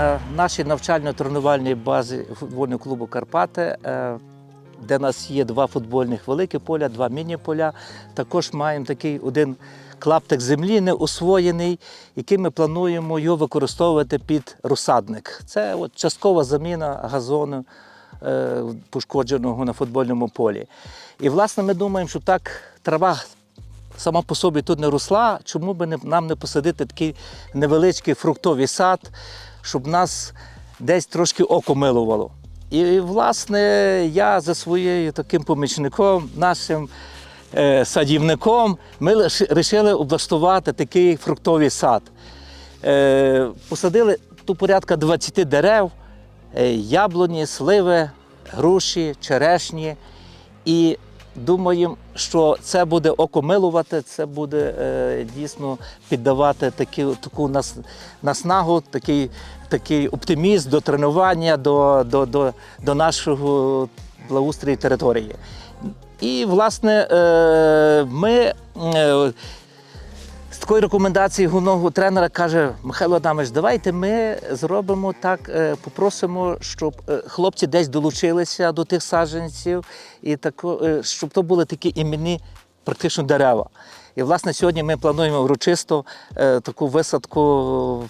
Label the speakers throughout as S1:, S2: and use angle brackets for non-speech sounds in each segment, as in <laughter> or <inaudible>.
S1: На нашій навчально-тренувальній базі футбольного клубу Карпати, е, де у нас є два футбольних великі поля, два міні-поля. Також маємо такий один клаптик землі неосвоєний, який ми плануємо його використовувати під розсадник. Це от часткова заміна газону е, пошкодженого на футбольному полі. І, власне, ми думаємо, що так трава сама по собі тут не росла, чому би нам не посадити такий невеличкий фруктовий сад, щоб нас десь трошки око милувало. І, власне, я за своєю таким помічником, нашим е, садівником, ми вирішили облаштувати такий фруктовий сад. Е, посадили тут порядка 20 дерев, е, яблуні, сливи, груші, черешні. І думаємо, що це буде окомилувати, це буде е, дійсно піддавати такі, таку нас, наснагу, такий, такий оптимізм до тренування, до, до, до, до нашого благоустрою території. І, власне, е, ми. Е, такої рекомендації головного тренера каже Михайло Адамович, давайте ми зробимо так, е, попросимо, щоб е, хлопці десь долучилися до тих саджанців, і тако, е, щоб то були такі іменні практично дерева. І власне сьогодні ми плануємо урочисто таку висадку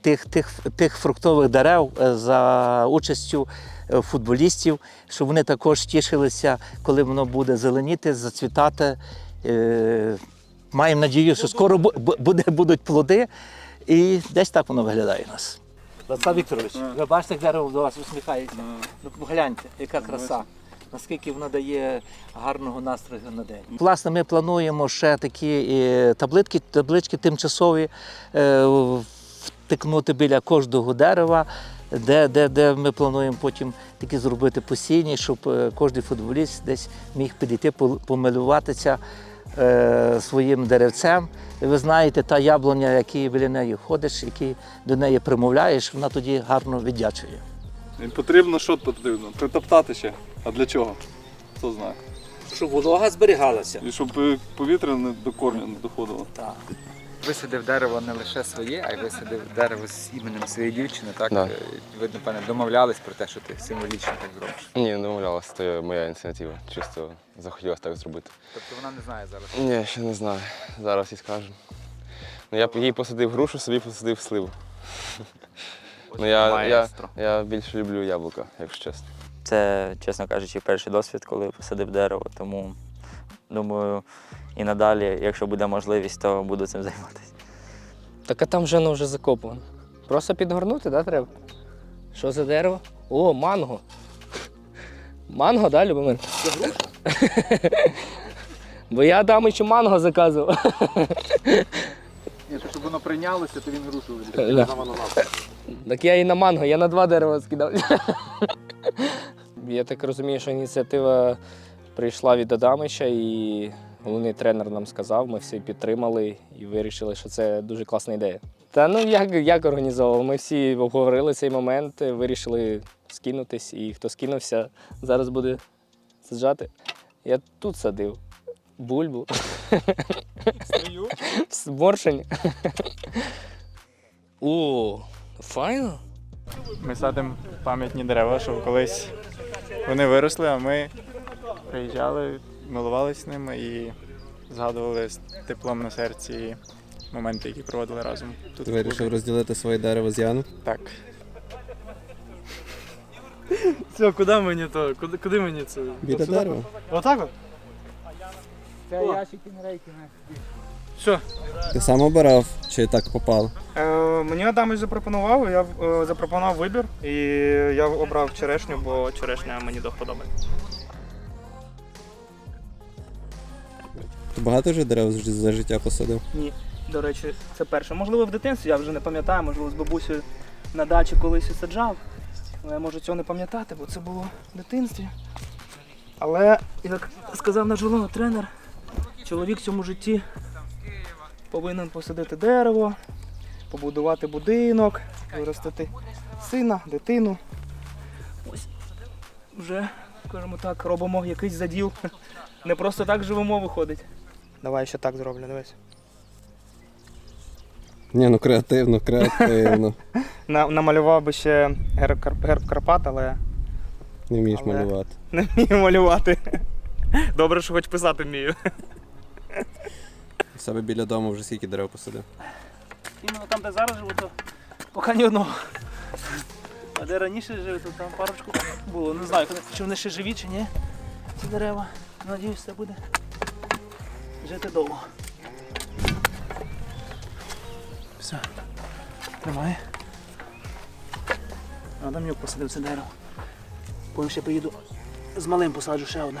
S1: тих, тих, тих фруктових дерев за участю футболістів, щоб вони також тішилися, коли воно буде зеленіти, зацвітати. Маємо надію, що скоро бу- бу- буде, будуть плоди, і десь так воно виглядає у нас. Лаца Вікторович, ви бачите, як дерево до вас усміхається? Ну погляньте, яка краса. Наскільки вона дає гарного настрою на день. Власне, ми плануємо ще такі е, таблички, таблички тимчасові е, втикнути біля кожного дерева, де, де, де ми плануємо потім такі зробити постійні, щоб е, кожен футболіст десь міг підійти, помилуватися е, своїм деревцем. І ви знаєте, та яблуня, які біля неї ходиш, які до неї примовляєш, вона тоді гарно віддячує.
S2: І потрібно що потрібно? Притоптати ще. А для чого? Хто знає?
S1: Щоб волога зберігалася.
S2: І щоб е, повітря не до корня не доходило.
S1: Так.
S3: Висадив дерево не лише своє, а й висадив дерево з іменем своєї дівчини. Так
S4: Да.
S3: Е, ви напевне домовлялись про те, що ти символічно так зробиш.
S4: Ні, не домовлялася, то моя ініціатива. Чисто захотілося так зробити.
S3: Тобто вона не знає зараз.
S4: Ні, ще не знаю. Зараз їй скажу. Ну, я б їй посадив грушу, собі посадив сливу. Ну, я, я, я більше люблю яблука, якщо чесно.
S5: Це, чесно кажучи, перший досвід, коли посадив дерево. Тому думаю, і надалі, якщо буде можливість, то буду цим займатися.
S6: Так а там вже воно вже закопано. Просто підгорнути, да, треба? Що за дерево? О, манго. Манго, да, Любомир? Бо я Адамичу манго заказував.
S3: Ні, то щоб воно прийнялося, то він грушу
S6: Да. Так я і на манго, я на два дерева скидав. Я так розумію, що ініціатива прийшла від Адамича, і головний тренер нам сказав, ми всі підтримали і вирішили, що це дуже класна ідея. Та ну як, як організовував? Ми всі обговорили цей момент, вирішили скинутись, і хто скинувся, зараз буде саджати. Я тут садив бульбу. Боршень. <laughs> О, файно.
S7: Ми садимо пам'ятні дерева, щоб колись вони виросли, а ми приїжджали, милувалися ними і згадували з теплом на серці моменти, які проводили разом. Тут
S8: Ти вирішив розділити своє дерево з Яну?
S7: Так.
S9: Все, куди мені то? Куди, куди мені це?
S8: Біля дерева.
S9: Отак от?
S3: Це ящики на рейки.
S9: Все.
S8: Ти сам обирав, чи так попало?
S9: Е, мені Адамович запропонував, я е, запропонував вибір і я обрав черешню, бо черешня мені до вподоби.
S8: Ти багато вже дерев за життя посадив?
S9: Ні, до речі, це перше. Можливо, в дитинстві, я вже не пам'ятаю, можливо, з бабусею на дачі колись і саджав. Але я можу цього не пам'ятати, бо це було в дитинстві. Але, як сказав наш головний тренер, чоловік в цьому житті повинен посадити дерево, побудувати будинок, виростити сина, дитину. Ось вже, скажімо так, робимо якийсь заділ. <laughs> Не просто так живемо виходить. Давай ще так зроблю, дивись.
S8: Ні, ну креативно, креативно. <laughs>
S9: На, намалював би ще герб, Кар- герб Карпат, але
S8: Не вмієш
S9: Але-
S8: малювати. <laughs>
S9: не вмію малювати. Добре, що хоч писати вмію.
S8: У себе біля дому вже скільки дерев посадив.
S9: Іменно там, де зараз живу, то поки ні одного. А де раніше жив, то там парочку було. Не знаю, чи вони ще живі, чи ні. Ці дерева. Надіюсь, все буде жити довго. Все. Тримай. Адамюк посадив це дерево. Потім ще приїду з малим посаджу ще одне.